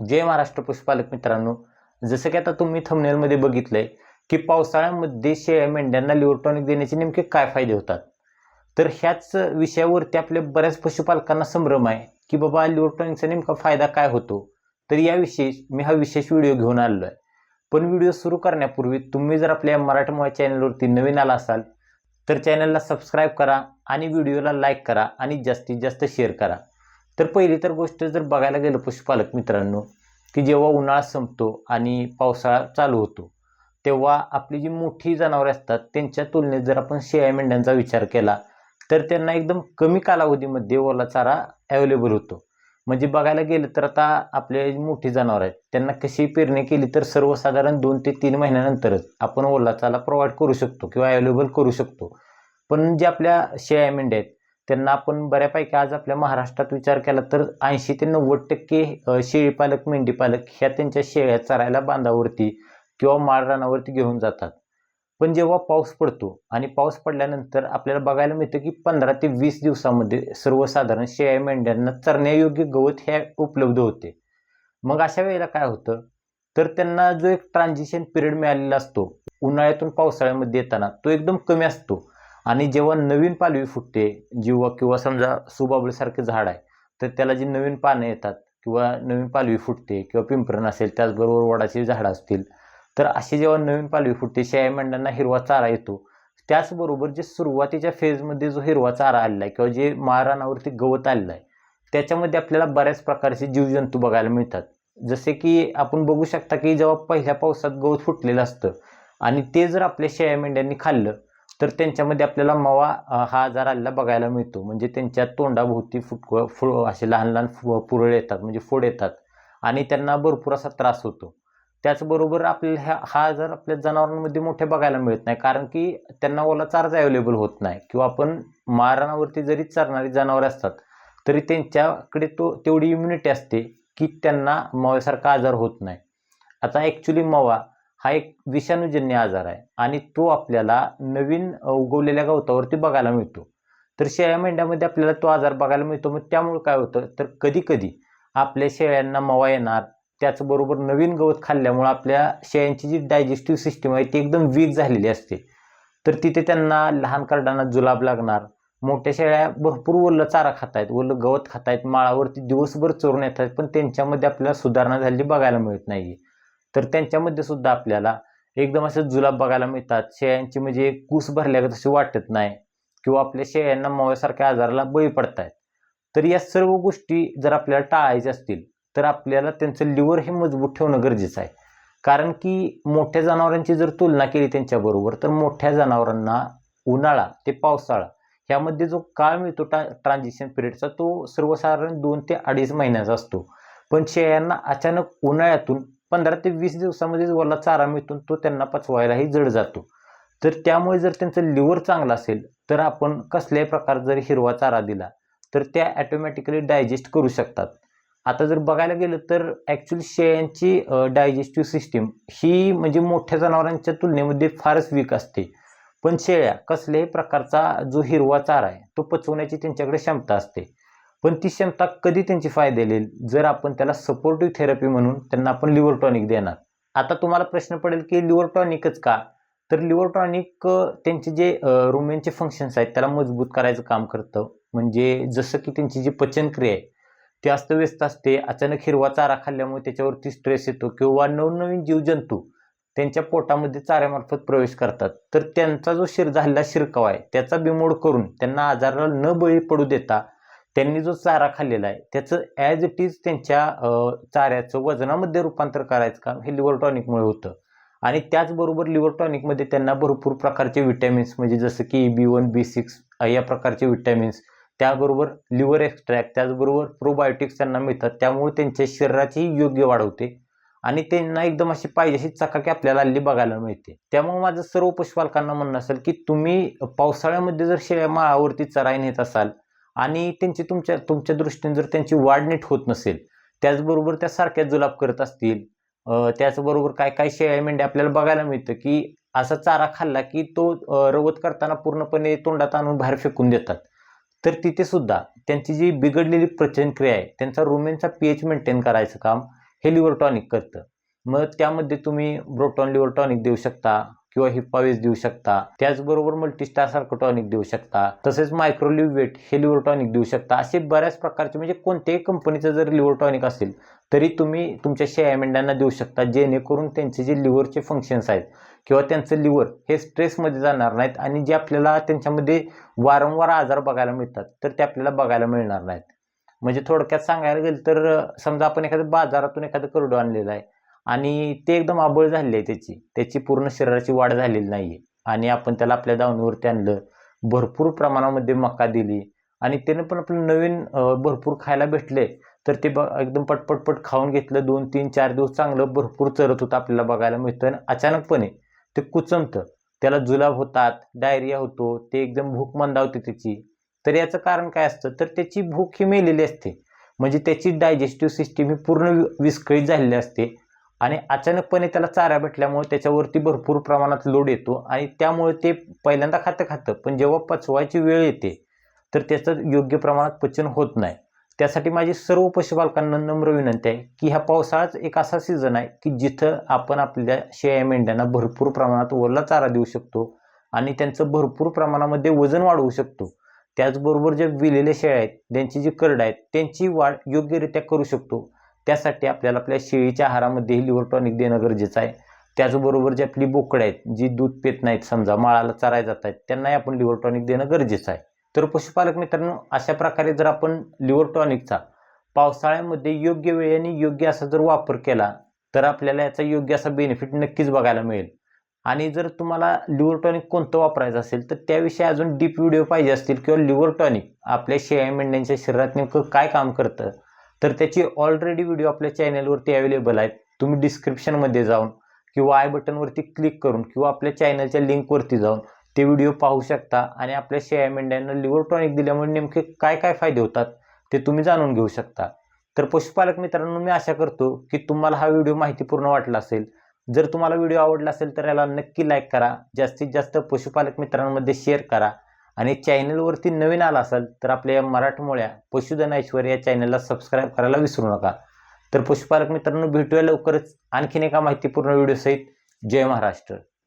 जय महाराष्ट्र पशुपालक मित्रांनो जसं की आता तुम्ही थंबनेलमध्ये बघितलंय की पावसाळ्यामध्ये शेळ्या मेंढ्यांना लिव्हरटॉनिक देण्याचे नेमके काय फायदे होतात? तर ह्याच विषयावरती आपल्या बऱ्याच पशुपालकांना संभ्रम आहे की बाबा लिव्हर नेमका फायदा काय होतो? तर याविषयी मी हा विशेष व्हिडिओ घेऊन आलेलो आहे पण व्हिडिओ सुरू करण्यापूर्वी तुम्ही जर आपल्या मराठमोळ्या चॅनलवरती नवीन आला असाल तर चॅनलला सबस्क्राईब करा आणि व्हिडिओला लाईक करा आणि जास्तीत जास्त शेअर करा. तर पहिली तर गोष्ट जर बघायला गेलं पशुपालक मित्रांनो की जेव्हा उन्हाळा संपतो आणि पावसाळा चालू होतो तेव्हा आपली जी मोठी जनावरे असतात त्यांच्या तुलनेत जर आपण शेळ्या मेंढ्यांचा विचार केला तर त्यांना एकदम कमी कालावधीमध्ये ओला चारा अवेलेबल होतो. म्हणजे बघायला गेलं तर आता आपले मोठी जनावर आहेत त्यांना कशी पेरणी केली तर सर्वसाधारण दोन ते तीन महिन्यानंतरच आपण ओला चारा प्रोव्हाइड करू शकतो किंवा अवेलेबल करू शकतो. पण जे आपल्या शेळ्या मेंढ्या आहेत त्यांना आपण बऱ्यापैकी आज आपल्या महाराष्ट्रात विचार केला तर ऐंशी ते नव्वद टक्के शेळीपालक मेंढीपालक ह्या त्यांच्या शेळ्या चरायला बांधावरती किंवा माळरानावरती घेऊन जातात. पण जेव्हा पाऊस पडतो आणि पाऊस पडल्यानंतर आपल्याला बघायला मिळतं की पंधरा ते वीस दिवसामध्ये सर्वसाधारण शेळ्या मेंढ्यांना चरण्यायोग्य गवत हे उपलब्ध होते. मग अशा वेळेला काय होतं? तर त्यांना जो एक ट्रान्झिशन पिरियड मिळालेला असतो उन्हाळ्यातून पावसाळ्यामध्ये येताना तो एकदम कमी असतो. आणि जेव्हा नवीन पालवी फुटते जिवा किंवा समजा सुबाबळीसारखे झाड आहे तर त्याला जी नवीन पानं येतात किंवा नवीन पालवी फुटते किंवा पिंपरण असेल त्याचबरोबर वडाची झाडं असतील तर अशी जेव्हा नवीन पालवी फुटते शेळ्या मेंढ्यांना हिरवा चारा येतो. त्याचबरोबर जे सुरुवातीच्या फेजमध्ये जो हिरवा चारा आलेला आहे किंवा जे माळरानावरती गवत आलेलं आहे त्याच्यामध्ये आपल्याला बऱ्याच प्रकारचे जीवजंतू बघायला मिळतात. जसे की आपण बघू शकता की जेव्हा पहिल्या पावसात गवत फुटलेलं असतं आणि ते जर आपल्या शेळ्या मेंढ्यांनी खाल्लं तर त्यांच्यामध्ये आपल्याला मवा हा आजार आलेला बघायला मिळतो. म्हणजे त्यांच्या तोंडाभोवती फुटक फु असे लहान लहान फु पुरळ येतात म्हणजे फोड येतात. आणि त्यांना भरपूर असा त्रास होतो. त्याचबरोबर आपल्याला ह्या हा आजार आपल्या जनावरांमध्ये मोठे बघायला मिळत नाही. कारण की त्यांना ओला चाराच अवेलेबल होत नाही. किंवा आपण मारणावरती जरी चरणारी जनावरे असतात तरी त्यांच्याकडे तो तेवढी इम्युनिटी असते की त्यांना मव्यासारखा आजार होत नाही. आता ॲक्च्युली मवा हा एक विषाणूजन्य आजार आहे आणि तो आपल्याला नवीन उगवलेल्या गवतावरती बघायला मिळतो. तर शेळ्या मेंढ्यामध्ये आपल्याला तो आजार बघायला मिळतो. मग त्यामुळे काय होतं? तर कधी कधी आपल्या शेळ्यांना मवा येणार त्याचबरोबर नवीन गवत खाल्ल्यामुळं आपल्या शेळ्यांची जी डायजेस्टिव्ह सिस्टीम आहे ती एकदम वीक झालेली असते. तर तिथे त्यांना लहान करडांना जुलाब लागणार. मोठ्या शेळ्या भरपूर ओलं चारा खात आहेत ओलं गवत खात आहेत माळावरती दिवसभर चोरून येत आहेत पण त्यांच्यामध्ये आपल्याला सुधारणा झालेली बघायला मिळत नाही तर त्यांच्यामध्ये सुद्धा आपल्याला एकदम असं जुलाब बघायला मिळतात. शेळ्यांची म्हणजे कूस भरल्यागत असे वाटत नाही किंवा आपल्या शेळ्यांना मव्यासारख्या आजाराला बळी पडतायत. तर या सर्व गोष्टी जर आपल्याला टाळायच्या असतील तर आपल्याला त्यांचं लिव्हर हे मजबूत ठेवणं गरजेचं आहे. कारण की मोठ्या जनावरांची जर तुलना केली त्यांच्याबरोबर तर मोठ्या जनावरांना उन्हाळा ते पावसाळा ह्यामध्ये जो काळ मिळतो टा ट्रान्झिशन पिरियडचा तो सर्वसाधारण दोन ते अडीच महिन्याचा असतो. पण शेळ्यांना अचानक उन्हाळ्यातून पंधरा ते वीस दिवसामध्ये वरला चारा मिळतो तो त्यांना पचवायलाही जड जातो. तर त्यामुळे जर त्यांचं लिव्हर चांगलं असेल तर आपण कसल्याही प्रकार जर हिरवा चारा दिला तर त्या ॲटोमॅटिकली डायजेस्ट करू शकतात. आता जर बघायला गेलं तर ॲक्च्युली शेळ्यांची डायजेस्टिव्ह सिस्टीम ही म्हणजे मोठ्या जनावरांच्या तुलनेमध्ये फारच वीक असते. पण शेळ्या कसल्याही प्रकारचा जो हिरवा चारा आहे तो पचवण्याची त्यांच्याकडे क्षमता असते. पण ती क्षमता कधी त्यांची फायदा येईल जर आपण त्याला सपोर्टिव्ह थेरपी म्हणून त्यांना आपण लिव्हर टॉनिक देणार. आता तुम्हाला प्रश्न पडेल की लिव्हर टॉनिकच का? तर लिव्हर टॉनिक त्यांचे जे रुमेनचे फंक्शन्स आहेत त्याला मजबूत करायचं काम करतं. म्हणजे जसं की त्यांची जी पचनक्रिया आहे ती अस्तव्यस्त असते. अचानक हिरवा चारा खाल्ल्यामुळे त्याच्यावरती स्ट्रेस येतो किंवा नवनवीन जीवजंतू त्यांच्या पोटामध्ये चाऱ्यामार्फत प्रवेश करतात. तर त्यांचा जो शिर झालेला शिरकाव आहे त्याचा बिमोड करून त्यांना आजाराला न बळी पडू देता त्यांनी जो चारा खाल्लेला आहे त्याचं ॲज इट इज त्यांच्या चाऱ्याचं वजनामध्ये रूपांतर करायचं काम हे लिव्हर टॉनिकमुळे होतं. आणि त्याचबरोबर लिव्हर टॉनिकमध्ये त्यांना भरपूर प्रकारचे विटॅमिन्स म्हणजे जसं की बी वन बी सिक्स या प्रकारचे विटॅमिन्स त्याबरोबर लिव्हर एक्स्ट्रॅक्ट त्याचबरोबर प्रोबायोटिक्स त्यांना मिळतात. त्यामुळे त्यांच्या शरीराची योग्य वाढ होते. आणि त्यांना एकदम अशी पाहिजे अशी चकाकी आपल्याला हल्ली बघायला मिळते. त्यामुळे माझं सर्व पशुपालकांना म्हणणं असेल की तुम्ही पावसाळ्यामध्ये जर शेळ्या माळावरती चराई नेत असाल आणि त्यांची तुमच्या तुमच्या दृष्टीने जर त्यांची वाढ नीट होत नसेल त्याचबरोबर त्या सारख्या जुलाब करत असतील त्याचबरोबर काय काय शेळ्या मेंढ्या आपल्याला बघायला मिळतं की असा चारा खाल्ला की तो रवत करताना पूर्णपणे तोंडात आणून बाहेर फेकून देतात. तर तिथे सुद्धा त्यांची जी बिघडलेली पचनक्रिया आहे त्यांचा रुमेनचा पी एच मेंटेन करायचं काम हे लिव्हर टॉनिक करतं. मग त्यामध्ये तुम्ही ब्रोटॉन लिव्हर टॉनिक देऊ शकता किंवा हिप्पावेज देऊ शकता. त्याचबरोबर मल्टीस्टार सारखं टॉनिक देऊ शकता. तसेच मायक्रोलिव्ह वेट हे लिव्हर टॉनिक देऊ शकता. असे बऱ्याच प्रकारचे म्हणजे कोणत्याही कंपनीचं जर लिव्हर टॉनिक असेल तरी तुम्ही तुमच्या शेळ्या मेंढ्यांना देऊ शकता जेणेकरून त्यांचे जे लिव्हरचे फंक्शन्स आहेत किंवा त्यांचं लिव्हर हे स्ट्रेसमध्ये जाणार नाहीत आणि जे आपल्याला त्यांच्यामध्ये वारंवार आजार बघायला मिळतात तर ते आपल्याला बघायला मिळणार नाहीत. म्हणजे थोडक्यात सांगायला गेलं तर समजा आपण एखादं बाजारातून एखादं करडू आणलेलं आहे. आणि ते एकदम आबळ झालेलं आहे त्याची. त्याची पूर्ण शरीराची वाढ झालेली नाही आहे आणि आपण त्याला आपल्या दावणीवरती आणलं भरपूर प्रमाणामध्ये मका दिली आणि त्यानं पण आपलं नवीन भरपूर खायला भेटले. तर ते ब एकदम पटपटपट खाऊन घेतलं. दोन तीन चार दिवस चांगलं भरपूर चरत होतं आपल्याला बघायला मिळतं आणि अचानकपणे ते कुचमतं. त्याला जुलाब होतात डायरिया होतो ते एकदम भूक मंदावते त्याची. तर याचं कारण काय असतं? तर त्याची भूक ही मेलेली असते. म्हणजे त्याची डायजेस्टिव्ह सिस्टीम ही पूर्ण विस्कळीत झालेली असते. आणि अचानकपणे त्याला चारा भेटल्यामुळे त्याच्यावरती भरपूर प्रमाणात लोड येतो आणि त्यामुळे ते पहिल्यांदा खातं खातं पण जेव्हा पचवायची वेळ येते तर त्याचं योग्य प्रमाणात पचन होत नाही. त्यासाठी माझी सर्व पशुपालकांना नम्र विनंती आहे की ह्या पावसाळाच एक असा सीझन आहे की जिथं आपण आपल्या शेळ्या मेंढ्यांना भरपूर प्रमाणात ओला चारा देऊ शकतो आणि त्यांचं भरपूर प्रमाणामध्ये वजन वाढवू शकतो. त्याचबरोबर जे विलेले शेळ्या आहेत त्यांची जी करड आहेत त्यांची वाढ योग्यरित्या करू शकतो. त्यासाठी आपल्याला आपल्या शेळीच्या आहारामध्येही लिव्हर टॉनिक देणं गरजेचं आहे. त्याचबरोबर जी आपली बोकडं आहेत जी दूध पित नाहीत समजा माळाला चराय जात आहेत त्यांनाही आपण लिव्हर टॉनिक देणं गरजेचं आहे. तर पशुपालक मित्रांनो अशा प्रकारे जर आपण लिव्हर टॉनिकचा पावसाळ्यामध्ये योग्य वेळेने योग्य असा जर वापर केला तर आपल्याला याचा योग्य असा बेनिफिट नक्कीच बघायला मिळेल. आणि जर तुम्हाला लिव्हर टॉनिक कोणतं वापरायचं असेल तर त्याविषयी अजून डीप व्हिडिओ पाहिजे असतील किंवा लिव्हर टॉनिक आपल्या शेळ्या मेंढ्यांच्या शरीरात नेमकं काय काम करतं तर त्याची ऑलरेडी व्हिडिओ आपल्या चॅनलवरती अवेलेबल आहेत. तुम्ही डिस्क्रिप्शनमध्ये जाऊन किंवा आय बटनवरती क्लिक करून किंवा आपल्या चॅनलच्या लिंकवरती जाऊन ते व्हिडिओ पाहू शकता आणि आपल्या शेळ्या मेंढ्यांना लिव्हर टॉनिक दिल्यामुळे नेमके काय काय फायदे होतात ते तुम्ही जाणून घेऊ शकता. तर पशुपालक मित्रांनो मी आशा करतो की तुम्हाला हा व्हिडिओ माहितीपूर्ण वाटला असेल. जर तुम्हाला व्हिडिओ आवडला असेल तर याला नक्की लाईक करा. जास्तीत जास्त पशुपालक मित्रांमध्ये शेअर करा. आणि चॅनलवरती नवीन आला असाल तर आपल्या या मराठमोळ्या पशुधन ऐश्वर या चॅनलला सबस्क्राईब करायला विसरू नका. तर पशुपालक मित्रांनो भेटूया लवकरच आणखीन एका माहितीपूर्ण व्हिडिओसहित जय महाराष्ट्र.